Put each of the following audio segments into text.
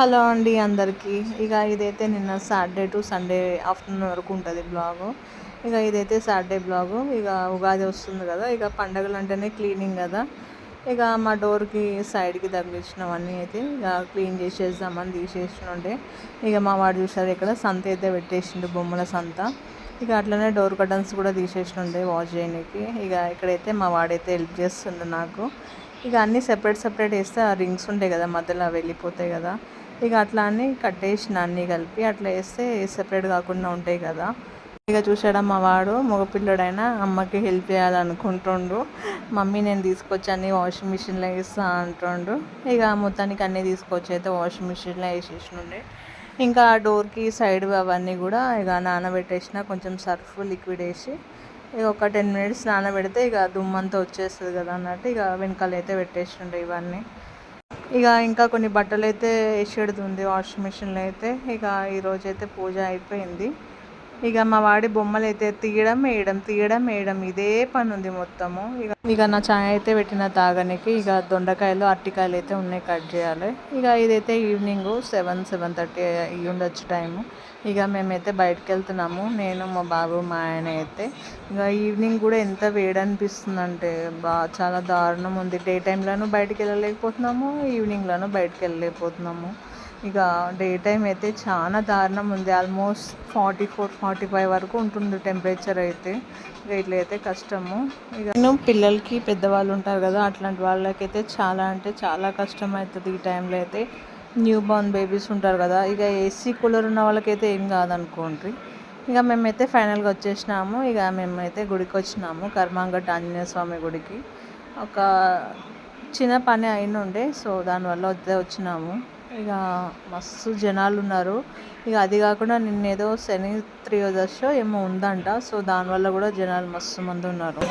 Hello అండి అందరికీ. ఇక ఇదైతే నిన్న సాటర్డే టు సండే ఆఫ్టర్నూన్ వరకు ఉంటుంది బ్లాగు. ఇక ఇదైతే సాటర్డే బ్లాగు. ఇక ఉగాది వస్తుంది కదా ఇక పండగలు అంటేనే క్లీనింగ్ కదా. ఇక మా డోర్కి సైడ్కి తగిలించినవన్నీ అయితే ఇక క్లీన్ చేసేద్దామని తీసేసినుండే. ఇక మా వాడు చూసారు ఇక్కడ సంత అయితే పెట్టేసిండు బొమ్మల సంత. ఇక అట్లనే డోర్ కటన్స్ కూడా తీసేసినుండే వాష్ చేయడానికి ఇక ఇక్కడైతే మా వాడైతే హెల్ప్ చేస్తుండే నాకు. ఇక అన్నీ సెపరేట్ సెపరేట్ వేస్తే ఆ రింగ్స్ ఉంటాయి కదా మధ్యలో వెళ్ళిపోతాయి కదా. ఇక అట్లా అని కట్టేసిన అన్నీ కలిపి అట్లా వేస్తే సెపరేట్ కాకుండా ఉంటాయి కదా. ఇక చూసాడా మా వాడు మగపిల్లడైనా అమ్మకి హెల్ప్ చేయాలనుకుంటుండు. మమ్మీ నేను తీసుకొచ్చి అన్ని వాషింగ్ మిషన్లో వేస్తా అంటుండు. ఇక మొత్తానికి అన్నీ తీసుకొచ్చి అయితే వాషింగ్ మిషన్లో వేసేసినుండే ఇంకా ఆ డోర్కి సైడ్ అవన్నీ కూడా ఇక నానబెట్టేసిన కొంచెం సర్ఫ్ లిక్విడ్ వేసి ఇక ఒక టెన్ మినిట్స్ నానబెడితే ఇక దుమ్మంతా వచ్చేస్తుంది కదా అన్నట్టు ఇక వెనకాల అయితే పెట్టేసిండే ఇవన్నీ. ఇక ఇంకా కొన్ని బట్టలు అయితే వేసేది ఉంది వాషింగ్ మిషన్లో అయితే. ఇక ఈరోజు అయితే పూజ అయిపోయింది. ఇక మా వాడి బొమ్మలు అయితే తీయడం వేయడం తీయడం వేయడం ఇదే పని ఉంది మొత్తము. ఇక ఇక నా ఛాయ్ అయితే పెట్టిన తాగనికి ఇక దొండకాయలు అరటికాయలు అయితే ఉన్నాయి కట్ చేయాలి. ఇక ఇదైతే ఈవినింగ్ సెవెన్ సెవెన్ థర్టీ అయ్యి ఉండొచ్చు టైము. ఇక మేమైతే బయటకు వెళ్తున్నాము నేను మా బాబు మా ఆయన అయితే. ఇక ఈవినింగ్ కూడా ఎంత వేడి అనిపిస్తుంది అంటే బా చాలా దారుణం ఉంది. డే టైంలోనూ బయటకు వెళ్ళలేకపోతున్నాము ఈవినింగ్లోనూ బయటకు వెళ్ళలేకపోతున్నాము ఇక డే టైం అయితే చాలా దారుణం ఉంది. Almost forty four forty five వరకు ఉంటుంది టెంపరేచర్ అయితే. ఇక ఇట్లయితే కష్టము. ఇక నేను పిల్లలకి పెద్దవాళ్ళు ఉంటారు కదా అట్లాంటి వాళ్ళకైతే చాలా అంటే చాలా కష్టం అవుతుంది ఈ టైంలో అయితే. న్యూ బార్న్ బేబీస్ ఉంటారు కదా ఇక ఏసీ కూలర్ ఉన్న వాళ్ళకైతే ఏం కాదనుకోండి. ఇక మేమైతే ఫైనల్గా వచ్చేసినాము ఇక మేమైతే గుడికి వచ్చినాము కర్మాంగట్ ఆంజనేయ స్వామి గుడికి. ఒక చిన్న పని అయినుండే సో దానివల్ల వద్ద వచ్చినాము. ఇక మస్తు జనాలు ఉన్నారు. ఇక అది కాకుండా నిన్నేదో శని త్రయోదశ ఏమో ఉందంట సో దానివల్ల కూడా జనాలు మస్తు మంది ఉన్నారు.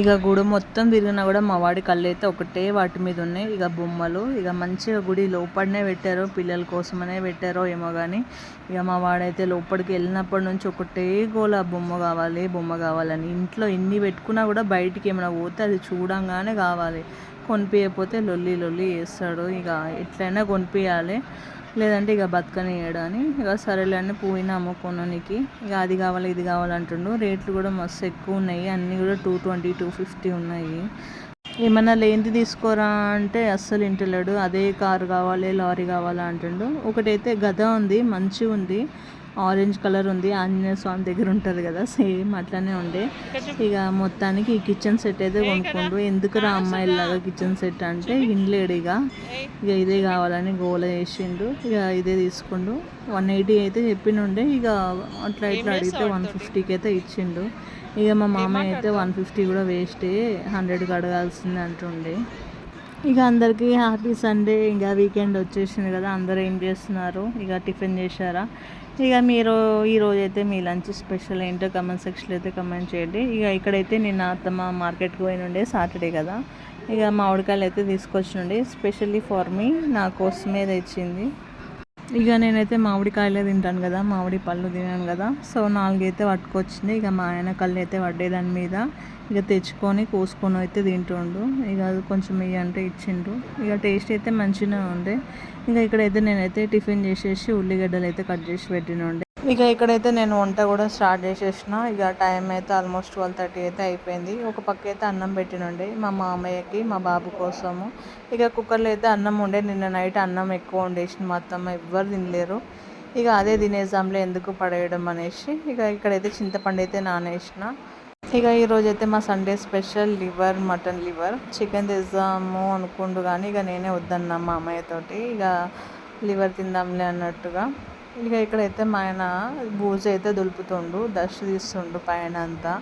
ఇక గుడి మొత్తం తిరిగినా కూడా మా వాడి కళ్ళు అయితే ఒకటే వాటి మీద ఉన్నాయి. ఇక బొమ్మలు ఇక మంచిగా గుడి లోపలనే పెట్టారో పిల్లల కోసమనే పెట్టారో ఏమో కానీ ఇక మా వాడైతే లోపలికి వెళ్ళినప్పటి నుంచి ఒకటే గోల బొమ్మ కావాలి బొమ్మ కావాలని. ఇంట్లో ఎన్ని పెట్టుకున్నా కూడా బయటికి ఏమైనా పోతే అది చూడంగానే కావాలి. కొనిపించకపోతే లొల్లి లొల్లి చేస్తాడు. ఇక ఎట్లయినా కొనిపించాలి లేదంటే ఇక బతకనియడు అని ఇక సరేలే అని పోయినాము కొననికి. ఇక అది కావాలి ఇది కావాలంటుండు రేట్లు కూడా మస్తు ఎక్కువ ఉన్నాయి. అన్నీ కూడా టూ ట్వంటీ టూ ఫిఫ్టీ ఉన్నాయి. ఏమన్నా లేనిది తీసుకోరా అంటే అస్సలు ఇంటలేడు. అదే కారు కావాలి లారీ కావాలా అంటుండు. ఒకటైతే గద ఉంది మంచి ఉంది ఆరెంజ్ కలర్ ఉంది ఆంజనేయ స్వామి దగ్గర ఉంటుంది కదా సేమ్ అట్లానే ఉండే. ఇక మొత్తానికి ఈ కిచెన్ సెట్ అయితే కొనుక్కోండు ఎందుకు రా అమ్మాయిలాగా కిచెన్ సెట్ అంటే ఇన్లేడు ఇక. ఇక ఇదే కావాలని గోల చేసిండు ఇక ఇదే తీసుకుండు వన్ ఎయిటీ అయితే చెప్పినుండే ఇక అట్లా ఇట్లా అడిగితే వన్ ఫిఫ్టీకి అయితే ఇచ్చిండు ఇక మా మామయ్య అయితే వన్ ఫిఫ్టీ కూడా వేస్టే హండ్రెడ్కి అడగాల్సింది అంటుండే. ఇక అందరికీ హ్యాపీ సండే ఇంకా వీకెండ్ వచ్చేసింది కదా అందరూ ఏం చేస్తున్నారు? ఇక టిఫిన్ చేశారా? ఇక మీరు ఈరోజు అయితే మీ లంచ్ స్పెషల్ ఏంటో కమెంట్ సెక్షన్లో అయితే కమెంట్ చేయండి. ఇక ఇక్కడైతే నేను అత్తమ్మ మార్కెట్కి పోయినుండే సాటర్డే కదా. ఇక మామిడికాయలు అయితే తీసుకొచ్చినుండే స్పెషల్లీ ఫార్ మీ. నా కోసమే తెచ్చింది. ఇక నేనైతే మామిడికాయలే తింటాను కదా మామిడి పళ్ళు తినాను కదా. సో నాలుగైతే పట్టుకొచ్చింది. ఇక మా ఆయన కళ్ళు అయితే పడ్డే దాని మీద. ఇక తెచ్చుకొని కోసుకొని అయితే తింటుండు. ఇక అది కొంచెం ఇవి అంటే ఇచ్చిండు. ఇక టేస్ట్ అయితే మంచిగా ఉండే ఇంకా ఇక్కడైతే నేనైతే టిఫిన్ చేసేసి ఉల్లిగడ్డలు అయితే కట్ చేసి పెట్టినండే. ఇక ఇక్కడైతే నేను వంట కూడా స్టార్ట్ చేసేసిన. ఇక టైం అయితే ఆల్మోస్ట్ ట్వెల్వ్ థర్టీ అయితే అయిపోయింది. ఒక పక్క అయితే అన్నం పెట్టినండి మా మామయ్యకి మా బాబు కోసము. ఇక కుక్కర్లో అయితే అన్నం ఉండే. నిన్న నైట్ అన్నం ఎక్కువ వండేసిన. మా అత్తమ్మ ఎవ్వరు తినలేరు. ఇక అదే తినేసాంలో ఎందుకు పడేయడం అనేసి ఇక ఇక్కడైతే చింతపండు అయితే నానేసిన. ఇక ఈరోజు అయితే మా Sunday special liver mutton liver. Chicken తెద్దాము అనుకుండు కానీ ఇక నేనే వద్దన్నా మా అమ్మాయితోటి ఇక లివర్ తిందాంలే అన్నట్టుగా. ఇక ఇక్కడైతే మా ఆయన బూజు అయితే దులుపుతుండు దశ తీస్తుండు పైన అంతా.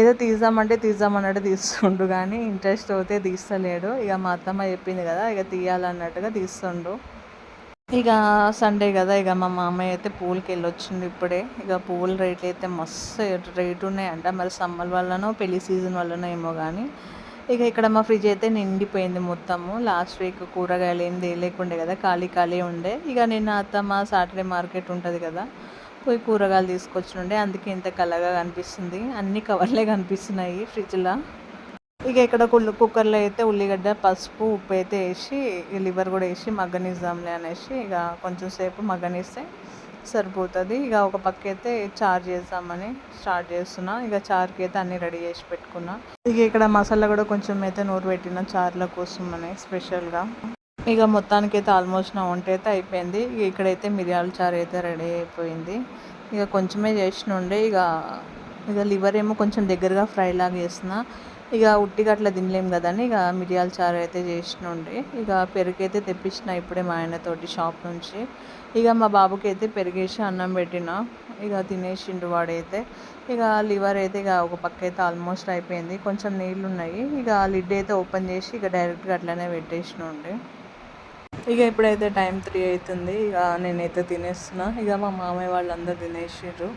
ఏదో తీద్దామంటే తీద్దామన్నట్టు తీస్తుండు కానీ ఇంట్రెస్ట్ అయితే తీస్తలేడు. ఇక మా అత్తమ్మ చెప్పింది కదా ఇక తీయాలన్నట్టుగా తీస్తుండు. ఇక సండే కదా ఇక మా మామయ్య అయితే పూలకి వెళ్ళొచ్చింది ఇప్పుడే. ఇక పూల రేట్లు అయితే మస్తు రేటు ఉన్నాయంట మరి సమ్మర్ వల్లనో పెళ్ళి సీజన్ వల్లనో ఏమో కానీ ఇక ఇక్కడ మా ఫ్రిడ్జ్ అయితే నిండిపోయింది మొత్తము. లాస్ట్ వీక్ కూరగాయలు ఏం లేకుండే కదా ఖాళీ ఖాళీ ఉండే. ఇక నిన్న అత్తమ్మ సాటర్డే మార్కెట్ ఉంటుంది కదా పోయి కూరగాయలు తీసుకొచ్చినుండే అందుకే ఇంత కలగా కనిపిస్తుంది. అన్ని కవర్లే కనిపిస్తున్నాయి ఫ్రిడ్జ్లో. ఇక ఇక్కడ కుళ్ళు కుక్కర్లో అయితే ఉల్లిగడ్డ పసుపు ఉప్పు అయితే వేసి లివర్ కూడా వేసి మగ్గనిద్దాంలే అనేసి ఇక కొంచెం సేపు మగ్గనిస్తే సరిపోతుంది. ఇక ఒక పక్క అయితే చార్ చేద్దామని స్టార్ట్ చేస్తున్నా. ఇక చార్కి అయితే అన్నీ రెడీ చేసి పెట్టుకున్నా. ఇక ఇక్కడ మసాలా కూడా కొంచెం అయితే నూరు పెట్టిన చార్ల కోసం అని స్పెషల్గా. ఇక మొత్తానికి అయితే ఆల్మోస్ట్ నా వంట అయితే అయిపోయింది. ఇక ఇక్కడైతే మిరియాల చారు అయితే రెడీ అయిపోయింది. ఇక కొంచెమే చేసిన ఉండే ఇక ఇక లివర్ ఏమో కొంచెం దగ్గరగా ఫ్రై లాగా చేసిన ఇక ఉట్టిగా అట్లా తినలేం కదని ఇక మిరియాల చారు అయితే చేసినుండే. ఇక పెరుగైతే అయితే తెప్పించిన ఇప్పుడే మా ఆయనతోటి షాప్ నుంచి. ఇక మా బాబుకి అయితే పెరిగేసి అన్నం పెట్టిన. ఇక తినేసిండు వాడైతే. ఇక లివర్ అయితే ఇక ఒక పక్క అయితే ఆల్మోస్ట్ అయిపోయింది. కొంచెం నీళ్ళు ఉన్నాయి ఇక లిడ్ అయితే ఓపెన్ చేసి ఇక డైరెక్ట్గా అట్లనే పెట్టేసినాండే. ఇక ఇప్పుడైతే టైం త్రీ అవుతుంది. ఇక నేనైతే తినేస్తున్నా. ఇక మా మామయ్య వాళ్ళందరూ తినేసారు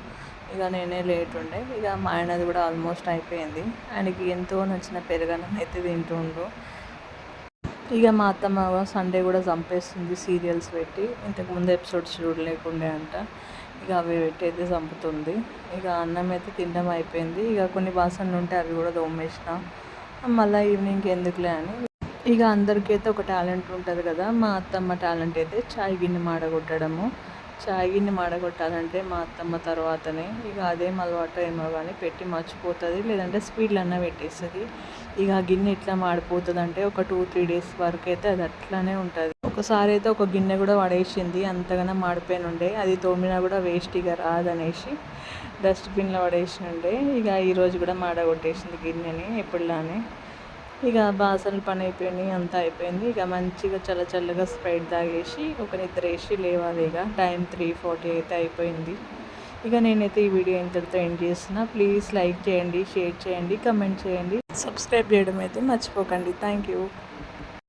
ఇక నేనే లేట్ ఉండే. ఇక మా ఆయనది కూడా ఆల్మోస్ట్ అయిపోయింది. ఆయనకి ఎంతో నచ్చిన పెరుగన్నం అయితే తింటుండ్రు ఇక మా అత్తమ్మ సండే కూడా చంపేస్తుంది సీరియల్స్ పెట్టి. ఇంతకు ముందు ఎపిసోడ్స్ చూడలేకుండే అంట. ఇక అవి పెట్టి అయితే చంపుతుంది. ఇక అన్నం అయితే తినడం అయిపోయింది. ఇక కొన్ని బాసన్లు ఉంటే అవి కూడా దోమేసిన. మళ్ళీ ఈవినింగ్కి ఎందుకులే అని. ఇక అందరికైతే ఒక టాలెంట్ ఉంటుంది కదా. మా అత్తమ్మ టాలెంట్ అయితే చాయ్ గిన్నె మాడగొట్టడము. గిన్నె మాడగొట్టాలంటే మా అత్తమ్మ తర్వాతనే. ఇక అదేం అలవాటు ఏమో కానీ పెట్టి మర్చిపోతుంది లేదంటే స్పీడ్లన్నా అన్న పెట్టేస్తుంది. ఇక ఆ గిన్నె ఎట్లా మాడిపోతుంది అంటే ఒక టూ త్రీ డేస్ వరకు అయితే అది అట్లానే ఉంటుంది. ఒకసారి అయితే ఒక గిన్నె కూడా పడేసింది అంతగానో మాడిపోయిన ఉండే అది తోమినా కూడా వేస్ట్ ఇక రాదనేసి డస్ట్బిన్లో పడేసినుండే. ఇక ఈరోజు కూడా మాడగొట్టేసింది గిన్నెని ఎప్పుడులానే. ఇక బాసన పని అయిపోయింది అంతా అయిపోయింది. ఇక మంచిగా చల్ల చల్లగా స్ప్రైట్ తాగేసి ఒక నిద్ర వేసి లేవాలి ఇక. టైం త్రీ ఫార్టీ అయితే అయిపోయింది. ఇక నేనైతే ఈ వీడియో ఇంతటితో ఎండ్ చేస్తున్నా. ప్లీజ్ లైక్ చేయండి షేర్ చేయండి కమెంట్ చేయండి. సబ్స్క్రైబ్ చేయడం అయితే మర్చిపోకండి. Thank you.